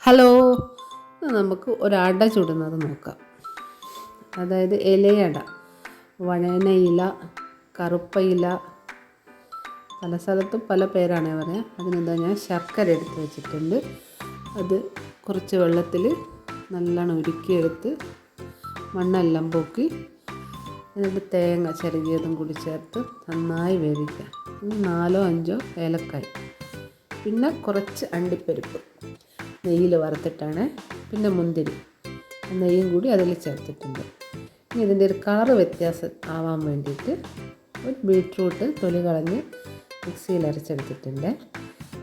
Hello. നമുക്ക് ഒരട ചുടുന്നത് നോക്കാം. അതായത് ഇലയട. വഴനയില കറുപ്പയില പല സ്ഥലത്തും പല പേരാണ് പറയാം അതിനെന്താ ഞാൻ ശർക്കര എടുത്ത് വെച്ചിട്ടുണ്ട്. അത് കുറച്ച് വെള്ളത്തിൽ നല്ലോണം ഉരുക്കിയെടുത്ത് മണ്ണെല്ലാം പൊക്കി എന്നിട്ട് തേങ്ങ ചെറുകിയതും കൂടി ചേർത്ത് നന്നായി വേവിക്കാം. നാലോ അഞ്ചോ ഏലക്കായ്. പിന്നെ കുറച്ച് അണ്ടിപ്പരിപ്പ്. നെയ്യിൽ വറുത്തിട്ടാണ്. പിന്നെ മുന്തിരി നെയ്യും കൂടി അതിൽ ചേർത്തിട്ടുണ്ട്. ഇനി ഇതിന്റെ ഒരു കളറ് വ്യത്യാസം ആവാൻ വേണ്ടിയിട്ട് ഒരു ബീട്രൂട്ട് തൊലി കളഞ്ഞ് മിക്സിയിൽ അരച്ചെടുത്തിട്ടുണ്ട്.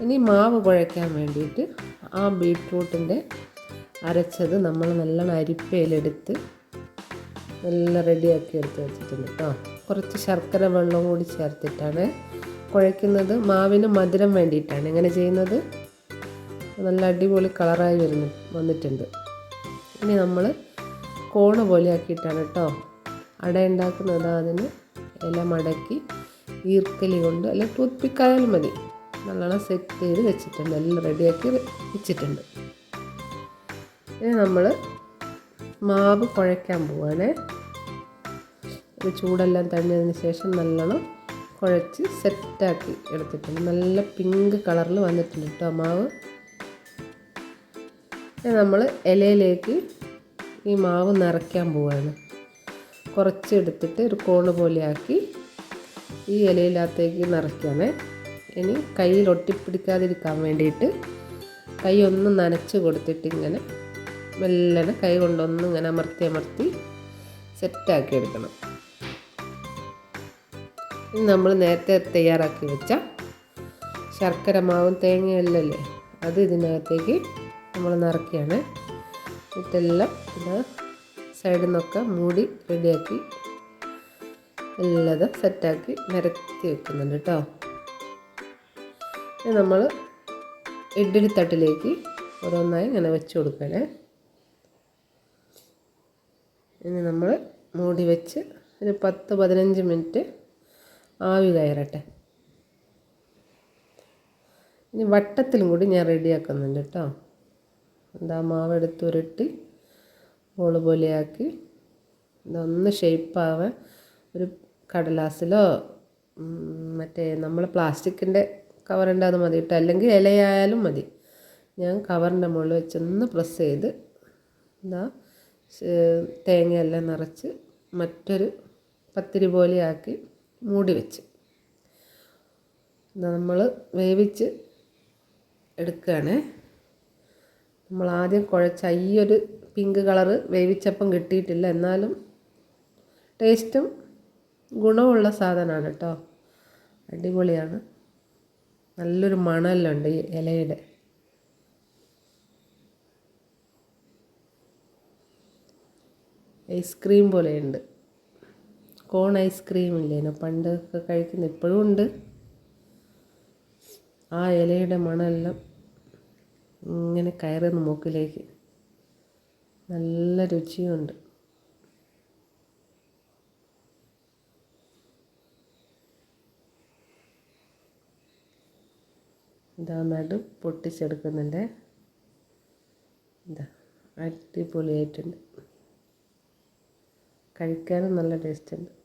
ഇനി മാവ് കുഴയ്ക്കാൻ വേണ്ടിയിട്ട് ആ ബീട്രൂട്ടിന്റെ അരച്ചത് നമ്മൾ നല്ലോണം അരിപ്പയിലെടുത്ത് നല്ല റെഡിയാക്കി എടുത്ത് വെച്ചിട്ടുണ്ട് കേട്ടോ. കുറച്ച് ശർക്കര വെള്ളം കൂടി ചേർത്തിട്ടാണ് കുഴയ്ക്കുന്നത്. മാവിന് മധുരം വേണ്ടിയിട്ടാണ്. ഇങ്ങനെ ചെയ്യുന്നത്? നല്ല അടിപൊളി കളറായി വരുന്നു വന്നിട്ടുണ്ട്. ഇനി നമ്മൾ കോണ പോലെ ആക്കിയിട്ടാണ് കേട്ടോ അട ഉണ്ടാക്കുന്നത്. അതിന് ഇല മടക്കി ഈർക്കലി കൊണ്ട് അല്ലെങ്കിൽ ടൂത്ത് പിക്കായാലും മതി. നല്ലോണം സെറ്റ് ചെയ്ത് വെച്ചിട്ടുണ്ട്. എല്ലാം റെഡിയാക്കി വെച്ചിട്ടുണ്ട്. ഇനി നമ്മൾ മാവ് കുഴയ്ക്കാൻ പോവാണേ. ഒരു ചൂടെല്ലാം തണിഞ്ഞതിന് ശേഷം നല്ലോണം കുഴച്ച് സെറ്റാക്കി എടുത്തിട്ടുണ്ട്. നല്ല പിങ്ക് കളറിൽ വന്നിട്ടുണ്ട് കേട്ടോ മാവ്. നമ്മൾ ഇലയിലേക്ക് ഈ മാവ് നിറയ്ക്കാൻ പോവാണ്. കുറച്ച് എടുത്തിട്ട് ഒരു കോണ് പോലെയാക്കി ഈ ഇലയിലകത്തേക്ക് നിറയ്ക്കാമേ. ഇനി കയ്യിൽ ഒട്ടിപ്പിടിക്കാതിരിക്കാൻ വേണ്ടിയിട്ട് കൈ ഒന്ന് നനച്ച് കൊടുത്തിട്ട് ഇങ്ങനെ മെല്ലനെ കൈ കൊണ്ടൊന്ന് ഇങ്ങനെ അമർത്തി അമർത്തി സെറ്റാക്കി എടുക്കണം. ഇനി നമ്മൾ നേരത്തെ തയ്യാറാക്കി വെച്ച ശർക്കര മാവും തേങ്ങയല്ലല്ലേ അത് ഇതിനകത്തേക്ക് നമ്മൾ നിറക്കുകയാണ് ഇതെല്ലാം ഇത് സൈഡിൽ നിന്നൊക്കെ മൂടി റെഡിയാക്കി എല്ലാം സെറ്റാക്കി നിരത്തി വെക്കുന്നുണ്ട് കേട്ടോ നമ്മൾ ഇഡ്ഡലി തട്ടിലേക്ക് ഓരോന്നായി ഇങ്ങനെ വെച്ച് കൊടുക്കണേ. ഇനി നമ്മൾ മൂടി വെച്ച് ഒരു പത്ത് പതിനഞ്ച് മിനിറ്റ് ആവി കയറട്ടെ. ഇനി വട്ടത്തിലും കൂടി ഞാൻ റെഡിയാക്കുന്നുണ്ട് കേട്ടോ എന്താ മാവെടുത്ത് ഉരുട്ടി ബോൾ പോലെയാക്കി ഇതൊന്ന് ഷേപ്പാവാൻ ഒരു കടലാസിലോ മറ്റേ നമ്മൾ പ്ലാസ്റ്റിക്കിന്റെ കവർ അത് മതി കേട്ടോ. അല്ലെങ്കിൽ ഇലയായാലും മതി. ഞാൻ കവറിന്റെ മുകളിൽ വെച്ചൊന്ന് പ്രസ് ചെയ്ത് എന്താ തേങ്ങയെല്ലാം നിറച്ച് മറ്റൊരു പത്തിരി പോലെയാക്കി മൂടി വെച്ച്. നമ്മൾ വേവിച്ച് എടുക്കുകയാണ്. നമ്മൾ ആദ്യം കുഴച്ച ഈ ഒരു പിങ്ക് കളറ് വേവിച്ചപ്പം കിട്ടിയിട്ടില്ല. എന്നാലും ടേസ്റ്റും ഗുണമുള്ള സാധനമാണ് കേട്ടോ അടിപൊളിയാണ്. നല്ലൊരു മണലുണ്ട് ഈ ഇലയുടെ. ഐസ്ക്രീം പോലെയുണ്ട്. കോൺ ഐസ്ക്രീം ഇല്ലേനോ പണ്ടൊക്കെ കഴിക്കുന്ന ഇപ്പോഴും ഉണ്ട്. ആ ഇലയുടെ മണമെല്ലാം ഇങ്ങനെ കയറുന്നു മൂക്കിലേക്ക്. നല്ല രുചിയുണ്ട്. ഇതാ നടു പൊട്ടിച്ചെടുക്കുന്നുണ്ട്. ഇതാ അടിപൊളിയായിട്ടുണ്ട്. കഴിക്കാനും നല്ല ടേസ്റ്റ് ഉണ്ട്.